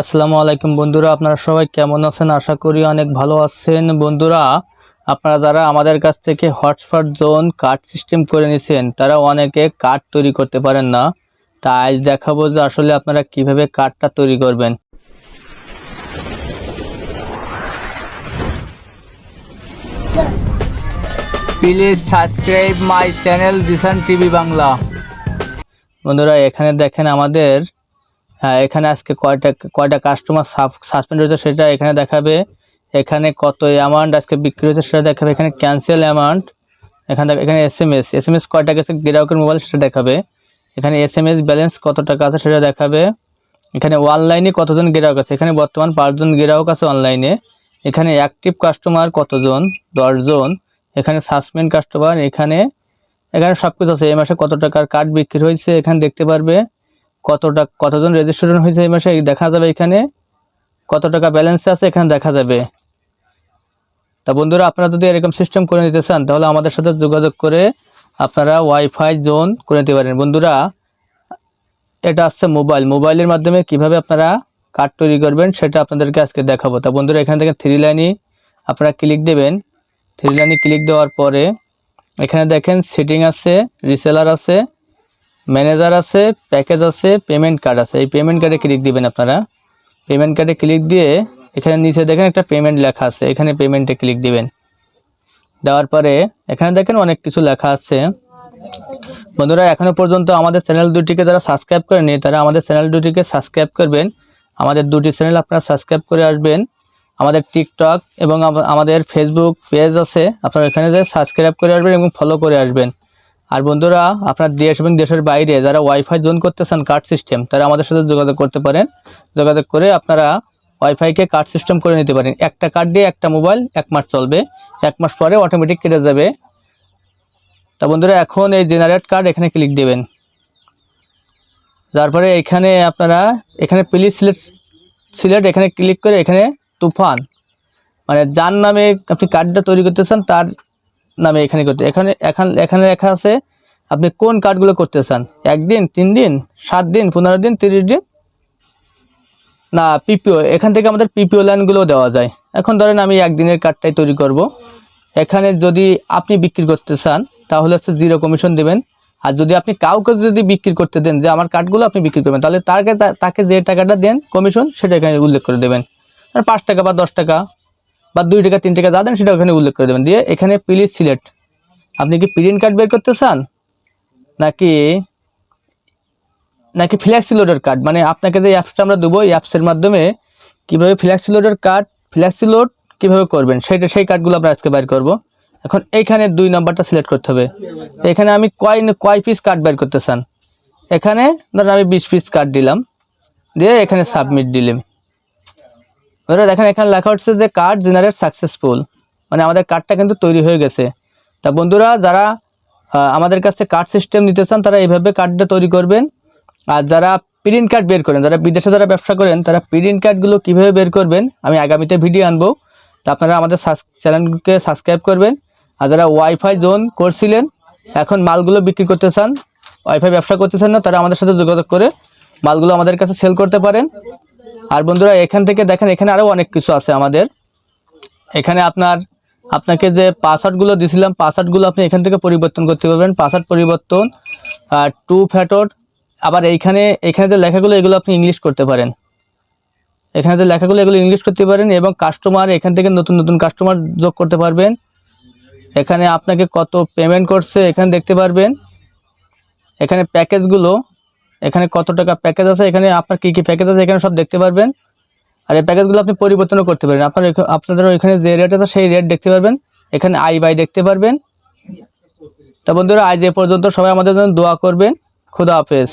আসসালামু আলাইকুম বন্ধুরা, আপনারা সবাই কেমন আছেন? আশা করি অনেক ভালো আছেন। বন্ধুরা, আপনারা যারা আমাদের কাছ থেকে হটস্পট জোন কার্ড সিস্টেম করে নিছেন তারা অনেকে কার্ড তৈরি করতে পারেন না। তা আজ দেখাবো যে আসলে আপনারা কীভাবে কার্ডটা তৈরি করবেন। Please subscribe my channel Dishan TV Bangla. বন্ধুরা, এখানে দেখেন আমাদের এখানে আজকে কয়টা কয়টা কাস্টমার সাসপেন্ড হয়েছে সেটা এখানে দেখাবে। এখানে কত অ্যামাউন্ট আজকে বিক্রি হয়েছে সেটা দেখাবে। এখানে ক্যান্সেল অ্যামাউন্ট এখানে এখানে S M S S M S কয়টা গেছে গ্রাহকের মোবাইল সেটা দেখাবে। এখানে এস এম এস ব্যালেন্স কত টাকা আছে সেটা দেখাবে। এখানে অনলাইনে কতজন গ্রাহক আছে? এখানে বর্তমান পাঁচজন গ্রাহক আছে অনলাইনে এখানে অ্যাক্টিভ কাস্টমার কতজন? দশজন। এখানে সাসপেন্ড কাস্টমার এখানে এখানে সব কিছু আছে। এই মাসে কত টাকার কার্ড বিক্রি হয়েছে, এখানে দেখতে পারবে। কত টাকা কতজন রেজিস্ট্রেশন হয়েছে এই মাসে? দেখা যাবে এখানে। কত টাকা ব্যালেন্স আছে, এখানে দেখা যাবে। তা বন্ধুরা, আপনারা যদি এরকম সিস্টেম করে নিতে চান, তাহলে আমাদের সাথে যোগাযোগ করে আপনারা ওয়াইফাই জোন করে নিতে পারেন। বন্ধুরা, এটা আসছে মোবাইল মোবাইলের মাধ্যমে কীভাবে আপনারা কার্ড তৈরি করবেন, সেটা আপনাদেরকে আজকে দেখাবো। তা বন্ধুরা, এখান থেকে থ্রি লাইনই আপনারা ক্লিক দেবেন। থ্রি লাইনে ক্লিক দেওয়ার পরে, এখানে দেখেন সেটিং আছে রিসেলার আছে। ম্যানেজার আছে, প্যাকেজ আছে, পেমেন্ট কার্ড আছে। এই পেমেন্ট কার্ডে ক্লিক দিবেন আপনারা। পেমেন্ট কার্ডে ক্লিক দিয়ে এখানে নিচে দেখেন একটা পেমেন্ট লেখা আছে, এখানে পেমেন্টে ক্লিক দিবেন। দেওয়ার পরে এখানে দেখেন অনেক কিছু লেখা আছে। বন্ধুরা, এখনও পর্যন্ত আমাদের চ্যানেল দুটিকে যারা সাবস্ক্রাইব করেনি তারা আমাদের চ্যানেল দুটিকে সাবস্ক্রাইব করবেন। আমাদের দুটি চ্যানেল আপনারা সাবস্ক্রাইব করে আসবেন। আমাদের টিকটক এবং আমাদের ফেসবুক পেজ আছে, আপনারা এখানে যে সাবস্ক্রাইব করে আসবেন এবং ফলো করে আসবেন। আর বন্ধুরা, আপনার দেশ এবং দেশের বাইরে যারা ওয়াইফাই জোন করতে চান কার্ড সিস্টেম তারা আমাদের সাথে যোগাযোগ করতে পারেন। যোগাযোগ করে আপনারা ওয়াইফাইকে কার্ড সিস্টেম করে নিতে পারেন। একটা কার্ড দিয়ে একটা মোবাইল এক মাস চলবে। এক মাস পরে অটোমেটিক কেটে যাবে। তা বন্ধুরা, এখন এই জেনারেট কার্ড এখানে ক্লিক দেবেন। তারপরে এখানে আপনারা, এখানে প্লিজ সিলেক্ট সিলেক্ট এখানে ক্লিক করে এখানে তুফান মানে যার নামে আপনি কার্ডটা তৈরি করতে চান তার নামে এখানে করতে এখানে এখানে এখানে লেখা আছে, আপনি কোন কার্ডগুলো করতে চান? একদিন তিন দিন সাত দিন পনেরো দিন, তিরিশ দিন? না পিপিও এখান থেকে আমাদের পিপিও লাইনগুলো দেওয়া যায়। এখন ধরেন আমি একদিনের কার্ডটাই তৈরি করব। এখানে যদি আপনি বিক্রি করতে চান, তাহলে হচ্ছে জিরো কমিশন দেবেন। আর যদি আপনি কাউকে যদি বিক্রি করতে দেন, যে আমার কার্ডগুলো আপনি বিক্রি করবেন, তাহলে তাকে তাকে যে টাকাটা দেন কমিশন সেটা এখানে উল্লেখ করে দেবেন। পাঁচ টাকা বা দশ টাকা। বা দুই টাকা, তিন টাকা যা দেন সেটা ওখানে উল্লেখ করে দেবেন। দিয়ে এখানে প্লিজ সিলেক্ট আপনি কি প্রিন্ট কার্ড বের করতে চান? নাকি নাকি ফ্ল্যাক্সি লোডের কার্ড মানে আপনাকে যে অ্যাপসটা আমরা দেবো, এই অ্যাপসের মাধ্যমে কীভাবে ফ্ল্যাক্সি লোডের কার্ড ফ্ল্যাক্সি লোড কীভাবে করবেন? সেটা, সেই কার্ডগুলো আমরা আজকে বের করব। এখন এইখানে দুই নাম্বারটা সিলেক্ট করতে হবে। এখানে আমি কয় কয় পিস কার্ড বের করতে চান? এখানে ধরেন আমি বিশ পিস কার্ড দিলাম। দিয়ে এখানে সাবমিট দিলাম। ধরে দেখেন এখানে লেখা হচ্ছে যে কার্ড জেনারেট সাকসেসফুল মানে আমাদের কার্ডটা কিন্তু তৈরি হয়ে গেছে। তা বন্ধুরা, যারা আমাদের কাছে কার্ড সিস্টেম নিতে চান, তারা এইভাবে কার্ডটা তৈরি করবেন। আর যারা প্রিন্ট কার্ড বের করেন, যারা বিদেশে যারা ব্যবসা করেন, তারা প্রিন্ট কার্ডগুলো কীভাবে বের করবেন, আমি আগামীতে ভিডিও আনব। তা আপনারা আমাদের চ্যানেলকে সাবস্ক্রাইব করবেন। আর যারা ওয়াইফাই জোন করছিলেন এখন মালগুলো বিক্রি করতে চান ওয়াইফাই ব্যবসা করতে চান না, তারা আমাদের সাথে যোগাযোগ করে মালগুলো আমাদের কাছে সেল করতে পারেন। আর বন্ধুরা, এখান থেকে দেখেন, এখানে আরও অনেক কিছু আছে আমাদের। এখানে আপনার, আপনাকে যে পাসওয়ার্ডগুলো দিয়েছিলাম পাসওয়ার্ডগুলো আপনি এখান থেকে পরিবর্তন করতে পারবেন। পাসওয়ার্ড পরিবর্তন আর টু ফ্যাটর আবার এইখানে, এখানে যে লেখাগুলো, এগুলো আপনি ইংলিশ করতে পারেন। এখানে যে লেখাগুলো, এগুলো ইংলিশ করতে পারেন এবং কাস্টমার এখান থেকে নতুন নতুন কাস্টমার যোগ করতে পারবেন। এখানে আপনাকে কত পেমেন্ট করছে, এখানে দেখতে পারবেন। এখানে প্যাকেজগুলো এখানে কত টাকা প্যাকেজ আছে? এখানে আপনার কী কী প্যাকেজ আছে? এখানে সব দেখতে পারবেন। আর এই প্যাকেজগুলো আপনি পরিবর্তনও করতে পারেন। আপনার আপনাদের ওইখানে যে রেট আছে, সেই রেট দেখতে পারবেন। এখানে আই বাই দেখতে পারবেন। তা বন্ধুরা, আজ এ পর্যন্ত সবাই আমাদের জন্য দোয়া করবেন। খুদা হাফেজ।